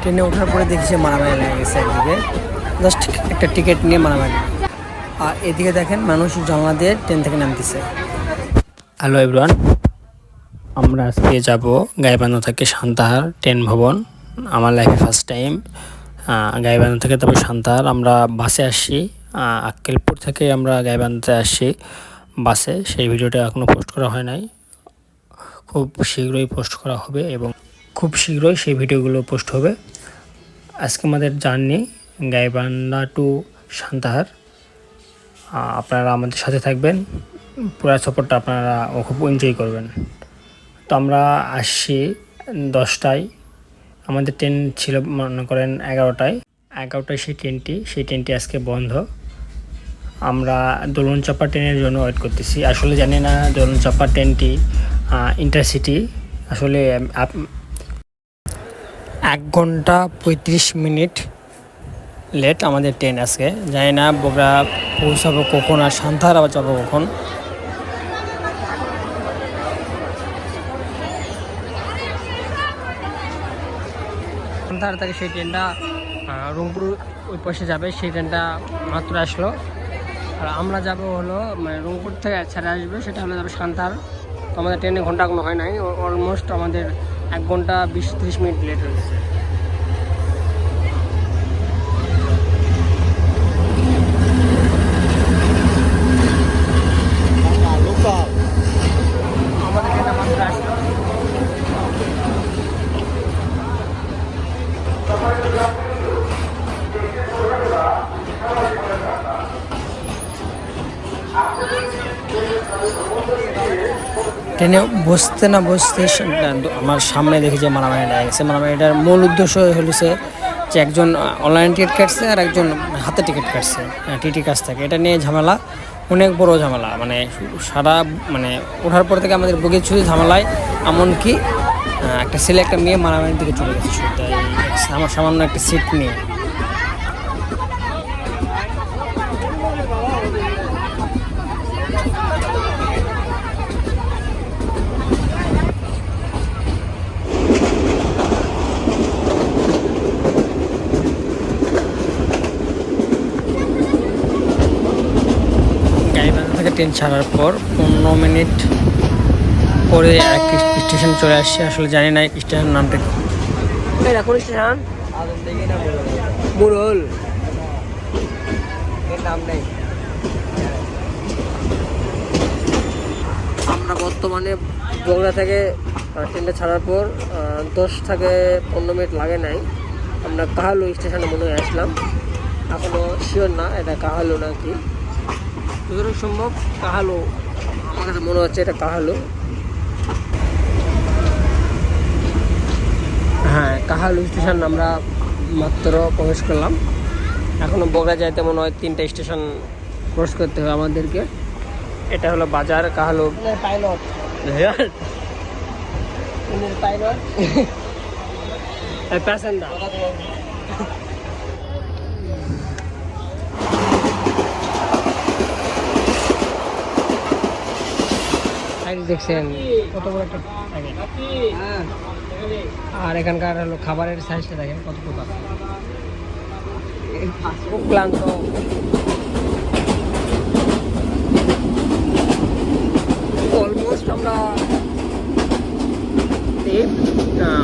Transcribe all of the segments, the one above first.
ট্রেনে ওঠার পরে দেখছি মারামারি লেগে গেছে একদিকে। জাস্ট একটা টিকিট নিয়ে মারামারি। আর এদিকে দেখেন মানুষ জানলা দিয়ে ট্রেন থেকে নামতেছে। হ্যালো এভরিওয়ান আমরা আজকে যাব গাইবান্ধা থেকে সান্তাহার ট্রেন ভবন। আমার লাইফে ফার্স্ট টাইম গাইবান্ধা থেকে তারপর সান্তাহার। আমরা বাসে আসছি আক্কেলপুর থেকে আমরা গাইবান্ধাতে আসছি বাসে। সেই ভিডিওটা এখনও পোস্ট করা হয় নাই। খুব শীঘ্রই পোস্ট করা হবে এবং খুব শীঘ্রই সেই ভিডিওগুলো পোস্ট হবে। আজকে আমাদের জার্নি গাইবান্ধা টু সান্তাহার। আপনারা আমাদের সাথে থাকবেন। পুরো সফরটা আপনারা খুব এনজয় করবেন। তো আমরা আসছি দশটায়। আমাদের ট্রেন ছিল মনে করেন এগারোটায়। এগারোটায় সেই ট্রেনটি সেই ট্রেনটি আজকে বন্ধ। আমরা দোলন চাপা ট্রেনের জন্য ওয়েট করতেছি। আসলে জানি না দোলন চাপা ট্রেনটি ইন্টারসিটি আসলে এক ঘণ্টা পঁয়ত্রিশ মিনিট লেট আমাদের ট্রেন আজকে। জানি না বগুড়া পৌঁছাবো কখন আর সান্তাহার আবার যাব কখন। থেকে সেই ট্রেনটা রংপুর ওই পাশে যাবে, সেই ট্রেনটা মাত্র আসলো। আর আমরা যাব হলো মানে রংপুর থেকে ছেড়ে আসবে, সেটা হলো যাবে সান্তাহার তো আমাদের ট্রেনে ঘণ্টা কোনো হয় নাই অলমোস্ট আমাদের এক ঘণ্টা বিশ ত্রিশ মিনিট লেট হয়েছে ট্রেনে বসতে না বসতে আমার সামনে দেখি যে মারামারি লেগে গেছে মারামারিটার মূল উদ্দেশ্য হয়েছে যে একজন অনলাইন টিকিট কাটছে আর একজন হাতে টিকিট কাটছে টিটি কাছ থেকে। এটা নিয়ে ঝামেলা, অনেক বড় ঝামেলা। মানে সারা মানে ওঠার পর থেকে আমাদের বগির ছুরি ঝামেলায়, এমনকি একটা ছেলে, একটা মেয়ে মারামারির দিকে চলে গেছে আমার সামান্য একটা সিট নিয়ে। ট্রেন ছাড়ার পর পনেরো মিনিট পরে এক স্টেশন চলে আসছে আসলে জানি না স্টেশন নামটা কি। এটা কোন স্টেশন। মুরল। নাম নেই। আমরা বর্তমানে বগুড়া থেকে ট্রেনটা ছাড়ার পর দশ থেকে পনেরো মিনিট লাগে নাই। আমরা কাহালু স্টেশনে মনে হয় আসলাম। এখনও শিওর না এটা কাহালু নাকি। যতটুকু সম্ভব কাহালু আমার কাছে মনে হচ্ছে এটা কাহালু হ্যাঁ কাহালু স্টেশন আমরা মাত্র প্রবেশ করলাম। এখনও বগুড়া যাইতে মনে হয় তিনটা স্টেশন ক্রস করতে হবে আমাদেরকে। এটা হলো বাজার কাহালু পাইলট পাইলট প্যাসেঞ্জার দেখছেন, কত বড় একটা আর এখানকার হলো খাবারের সাইজটা দেখেন কতটুকু খুব ক্লান্ত। অলমোস্ট আমরা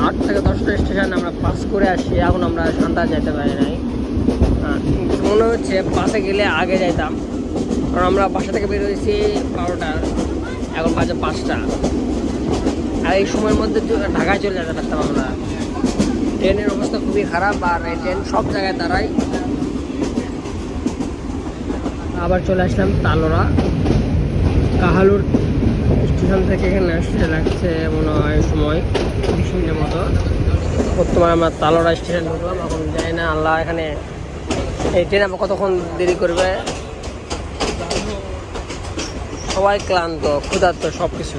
আট থেকে দশটা স্টেশন আমরা পাস করে আসি। এখন আমরা সান্তা যেতে পারি নাই। মনে হচ্ছে বাসে গেলে আগে যাইতাম। কারণ আমরা বাসা থেকে বের হয়েছি বারোটার। এখন বাজে পাঁচটা। আর এই সময়ের মধ্যে ঢাকায় চলে যেতে পারতাম আমরা। ট্রেনের অবস্থা খুবই খারাপ আর এই ট্রেন সব জায়গায় দাঁড়ায়। আবার চলে আসলাম তালোরা কাহালুর স্টেশন থেকে এখানে আসতে লাগছে মনে হয় সময় বিশ মিনিটের মতো। বর্তমানে আমরা তালোরা স্টেশন ঢুকলাম, এখন যাই না, আল্লাহ এখানে এই ট্রেন আবার কতক্ষণ দেরি করবে? সবাই ক্লান্ত, ক্ষুধার্ত সব কিছু।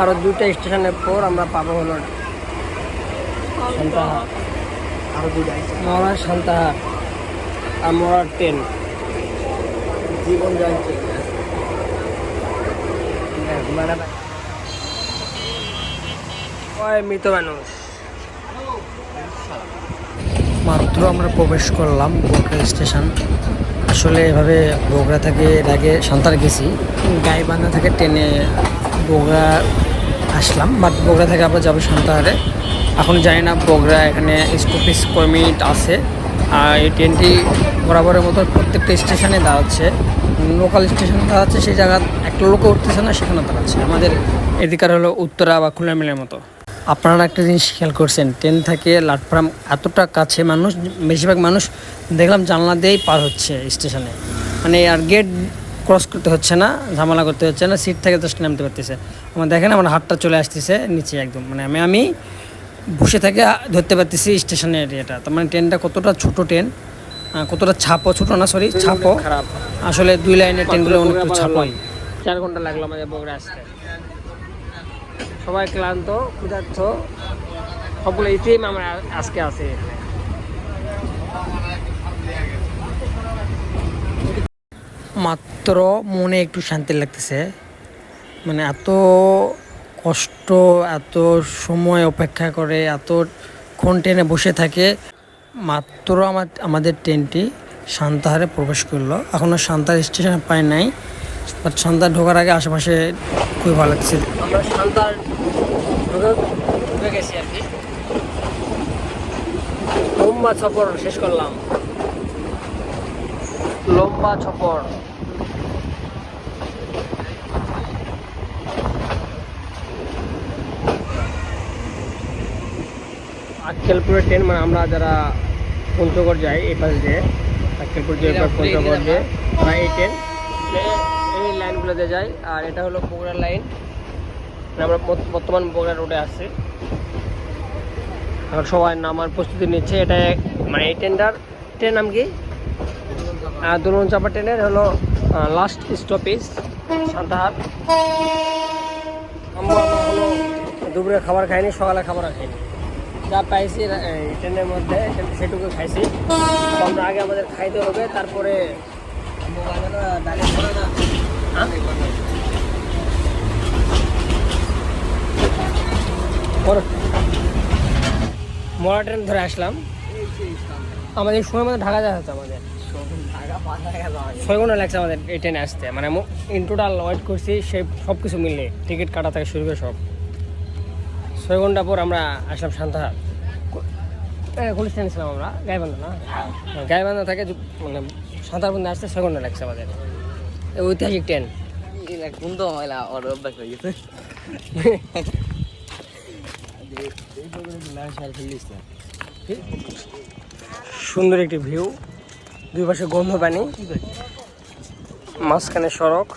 আরও দুইটা স্টেশনের পর আমরা পাবো হলো মরা সান্তাহার। আর মরার ট্রেন। জীবন যাচ্ছে ওই মৃত মাত্র আমরা প্রবেশ করলাম বগুড়া স্টেশন। আসলে এভাবে বগুড়া থেকে এর আগে সান্তার গেছি গাইবান্ধা থেকে ট্রেনে বগুড়া আসলাম বাট বগুড়া থেকে আবার যাব সান্তাহারে এখন জানি না বগুড়া এখানে কয় মিনিট আছে। আর এই ট্রেনটি বরাবরের মতো প্রত্যেকটা স্টেশনে দাঁড়াচ্ছে। লোকাল স্টেশনে দাঁড়াচ্ছে, সেই জায়গা একটা লোকও উঠতেছে না সেখানে দাঁড়াচ্ছে। আমাদের এদিকার হলো উত্তরা বা খুলনা মিলের মতো। আপনারা একটা জিনিস খেয়াল করছেন, ট্রেন থেকে লাটফ্রাম এতটা কাছে মানুষ, বেশিরভাগ মানুষ দেখলাম জানলা দিয়েই পার হচ্ছে স্টেশনে। মানে আর গেট ক্রস করতে হচ্ছে না, ঝামেলা করতে হচ্ছে না, সিট থেকে জাস্ট নামতে পারতেছে। আমার দেখেন আমার হাতটা চলে আসতেছে নিচে একদম। মানে আমি আমি বসে থেকে ধরতে পারতেছি স্টেশনের এরিয়াটা তার মানে ট্রেনটা কতটা ছোট ট্রেন কতটা ছাপো ছোট না সরি ছাপো আসলে দুই লাইনের ট্রেনগুলো অনেক ছাপোই। চার ঘণ্টা লাগল আমাদের বগুড়া আসতে। সবাই ক্লান্ত ক্ষুধার্থ সবগুলো ইতিম আমরা আজকে আছি। মাত্র মনে একটু শান্তি লাগতেছে। মানে এত কষ্ট এত সময় অপেক্ষা করে এত ক্ষণ ট্রেনে বসে থাকে। মাত্র আমার, আমাদের ট্রেনটি সান্তাহারে প্রবেশ করল। এখনও সান্তাহার স্টেশন পাই নাই বাট সান্তাহার ঢোকার আগে আশেপাশে খুবই ভালো লাগছে। লম্বা ছপর শেষ করলাম। লম্বা সফর আক্কেলপুরের ট্রেন মানে আমরা যারা পঞ্চগড় যাই এই পাশ দিয়ে আক্কেলপুর যে পঞ্চগড় দিয়ে আমরা এই ট্রেন এই লাইনগুলোতে যাই আর এটা হলো বগুড়া লাইন। আমরা বর্ত- বর্তমান বগুড়া রোডে আসছি এখন সবাই নামার প্রস্তুতি নিচ্ছে এটা মানে এই ট্রেনটার ট্রেন নাম কি? দুলন চাপা ট্রেনের হলো লাস্ট স্টপেজ সান্তাহার। আমরা হলো দুপুরে খাবার খাইনি সকালে খাবার খাইনি। যা পাইছি ট্রেনের মধ্যে সেটুকু খাইছি। আমরা আগে আমাদের খাইতে হবে, তারপরে হ্যাঁ? মরা ট্রেন ধরে আসলাম। আমাদের সময় মধ্যে ঢাকা যাওয়া হতো আমাদের। ছয় ঘণ্টা লাগছে আমাদের এই ট্রেনে আসতে। মানে ইন টোটাল ওয়েট করছি, সে সব কিছু মিলে টিকিট কাটা থেকে শুরু করে সব। ছয় ঘণ্টা পর আমরা আসলাম কোন স্ট্যান্ড ছিলাম আমরা গাইবান্ধা না? গাইবান্ধা থেকে মানে সাঁতারবন্ধে আসতে ছয় ঘণ্টা লাগছে আমাদের। ঐতিহাসিক ট্রেন। কোন তো ময়লা ওর অভ্যাস হয়ে গেছে। সুন্দর একটি ভিউ দুই পাশে গন্ধ পানি মাঝখানে সড়ক।